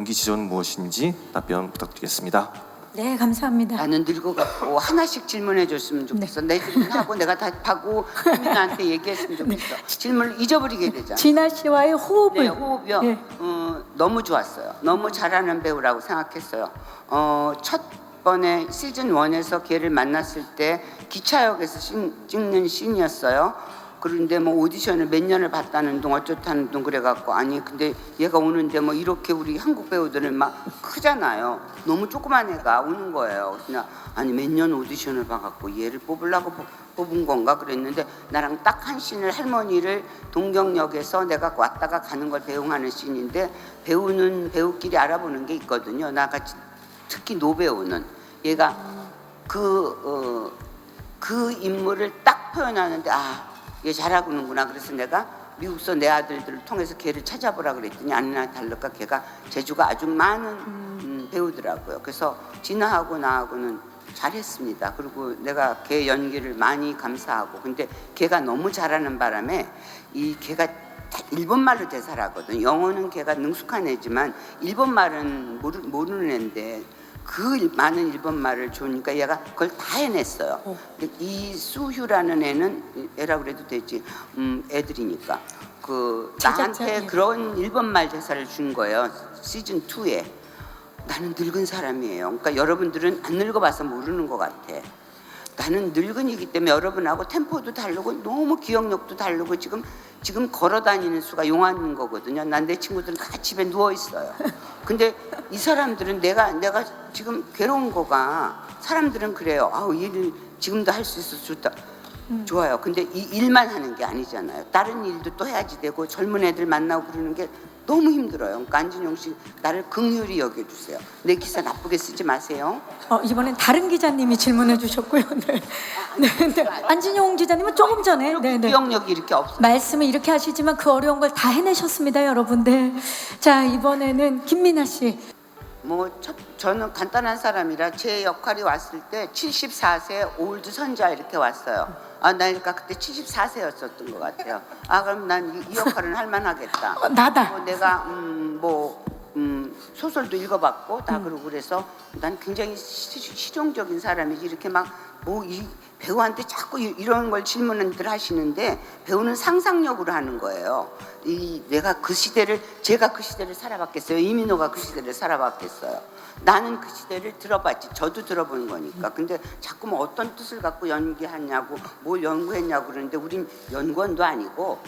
연기 지점은 무엇인지 답변 부탁드리겠습니다. 네, 감사합니다. 나는 늙어갖고 하나씩 질문해 줬으면 좋겠어. 내 질문하고 내가 답하고 민아한테 얘기했으면 좋겠어. 질문을 잊어버리게 되잖아. 진아 씨와의 호흡을 네, 호흡이요. 예. 어, 너무 좋았어요. 너무 잘하는 배우라고 생각했어요. 어, 첫 번에 시즌 1에서 걔를 만났을 때 기차역에서 신- 찍는 씬이었어요. 그런데 뭐 오디션을 몇 년을 봤다는 둥 어쩌다는 둥 그래갖고 아니 근데 얘가 오는데 뭐 이렇게 우리 한국 배우들은 막 크잖아요. 너무 조그만 애가 오는 거예요. 그냥 아니 몇 년 오디션을 봐갖고 얘를 뽑으려고 뽑- 뽑은 건가 그랬는데 나랑 딱 한 씬을 할머니를 동경역에서 내가 왔다가 가는 걸 배웅하는 씬인데 배우는 배우끼리 알아보는 게 있거든요. 나같이 특히 노배우는 얘가 그 어, 그 인물을 딱 표현하는데 아, 얘 잘하고는구나. 그래서 내가 미국서 내 아들들을 통해서 걔를 찾아보라 그랬더니 아니나 다를까 걔가 재주가 아주 많은 음, 배우더라고요. 그래서 진아하고 나하고는 잘했습니다. 그리고 내가 걔 연기를 많이 감사하고 근데 걔가 너무 잘하는 바람에 이 걔가 다 일본 말로 대사를 하거든. 영어는 걔가 능숙한 애지만 일본 말은 모르, 모르는 애인데 그 일- 많은 일본 말을 좋으니까 얘가 그걸 다 해냈어요. 근데 이 수휴라는 애는 애라 그래도 되지. 음, 애들이니까 그 제작자, 나한테 예. 그런 일본 말 대사를 준 거예요. 시즌 2에. 나는 늙은 사람이에요. 그러니까 여러분들은 안 늙어봐서 모르는 것 같아. 나는 늙은이기 때문에 여러분하고 템포도 다르고 너무 기억력도 다르고 지금 지금 걸어 다니는 수가 용하는 거거든요. 난 내 친구들은 다 집에 누워 있어요. 근데 이 사람들은 내가 내가 지금 괴로운 거가 사람들은 그래요. 아우 일을 지금도 할 수 있어서 좋다. 좋아요. 근데 이 일만 하는 게 아니잖아요. 다른 일도 또 해야지 되고 젊은 애들 만나고 그러는 게 너무 힘들어요. 그러니까 안진영 씨 나를 긍휼히 여겨주세요. 내 기사 나쁘게 쓰지 마세요. 어, 이번엔 다른 기자님이 질문해 주셨고요. 네. 네, 네. 안진용 기자님은 조금 전에 네, 네. 기억력이 이렇게 없어. 말씀을 이렇게 하시지만 그 어려운 걸 다 해내셨습니다, 여러분들. 자, 이번에는 김민아 씨. 뭐 첫, 저는 간단한 사람이라 제 역할이 왔을 때 74세 올드 선자 이렇게 왔어요. 아, 나 그러니까 그때 74세였었던 것 같아요. 아, 그럼 난 이 역할은 할 만하겠다. 어, 나다. 그리고 내가 음, 뭐 음, 소설도 읽어봤고 다 그러고 그래서 난 굉장히 시- 실용적인 사람이지 이렇게 막뭐이 배우한테 자꾸 이- 이런 걸 질문들 하시는데 배우는 상상력으로 하는 거예요. 이 내가 그 시대를 제가 그 시대를 살아봤겠어요. 이민호가 그 시대를 살아봤겠어요. 나는 그 시대를 들어봤지. 저도 들어본 거니까. 근데 자꾸 뭐 어떤 뜻을 갖고 연기하냐고 뭘 연구했냐고 그러는데 우린 연구원도 아니고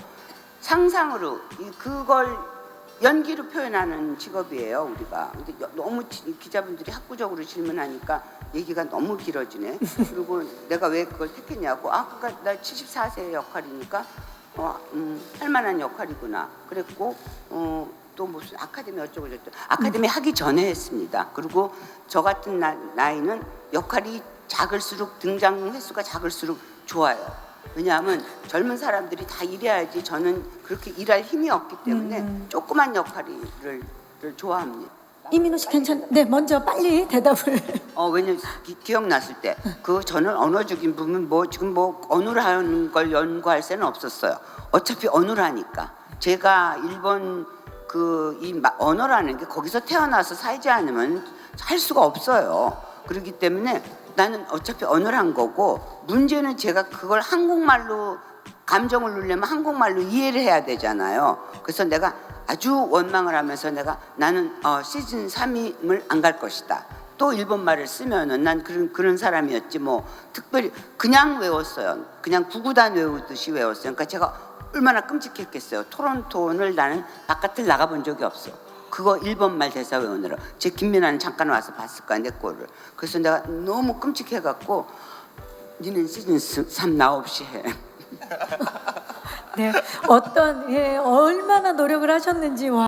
상상으로 이 그걸 연기로 표현하는 직업이에요 우리가. 근데 여- 너무 지- 기자분들이 학구적으로 질문하니까 얘기가 너무 길어지네. 그리고 내가 왜 그걸 택했냐고. 아, 그러니까 나 74세 역할이니까 어, 음, 할 만한 역할이구나. 그랬고 어, 또 무슨 아카데미 어쩌고 저쩌고 아카데미 하기 전에 했습니다. 그리고 저 같은 나, 나이는 역할이 작을수록 등장 횟수가 작을수록 좋아요. 왜냐하면 젊은 사람들이 다 일해야지 저는 그렇게 일할 힘이 없기 때문에 조그만 역할을 를 좋아합니다. 이민호 씨 괜찮? 네, 먼저 빨리 대답을. 어 왜냐 기, 기억났을 때 그 저는 언어적인 부분 뭐 지금 뭐 언어를 하는 걸 연구할 새는 없었어요. 어차피 언어를 하니까 제가 일본 그 이 언어라는 게 거기서 태어나서 살지 않으면 할 수가 없어요. 그렇기 때문에 나는 어차피 언어를 한 거고 문제는 제가 그걸 한국말로 감정을 누려면 한국말로 이해를 해야 되잖아요. 그래서 내가 아주 원망을 하면서 내가 나는 어, 시즌 3임을 안 갈 것이다. 또 일본 말을 쓰면은 난 그런 그런 사람이었지 뭐 특별히 그냥 외웠어요. 그냥 구구단 외우듯이 외웠어요. 그러니까 제가 얼마나 끔찍했겠어요. 토론토를 나는 바깥을 나가본 적이 없어. 그거 일본 말 대사 외우느라 제 김민아는 잠깐 와서 봤을 거야 내 거를. 그래서 내가 너무 끔찍해갖고 니는 시즌 3 나 없이 해. 네, 어떤 예, 얼마나 노력을 하셨는지 와.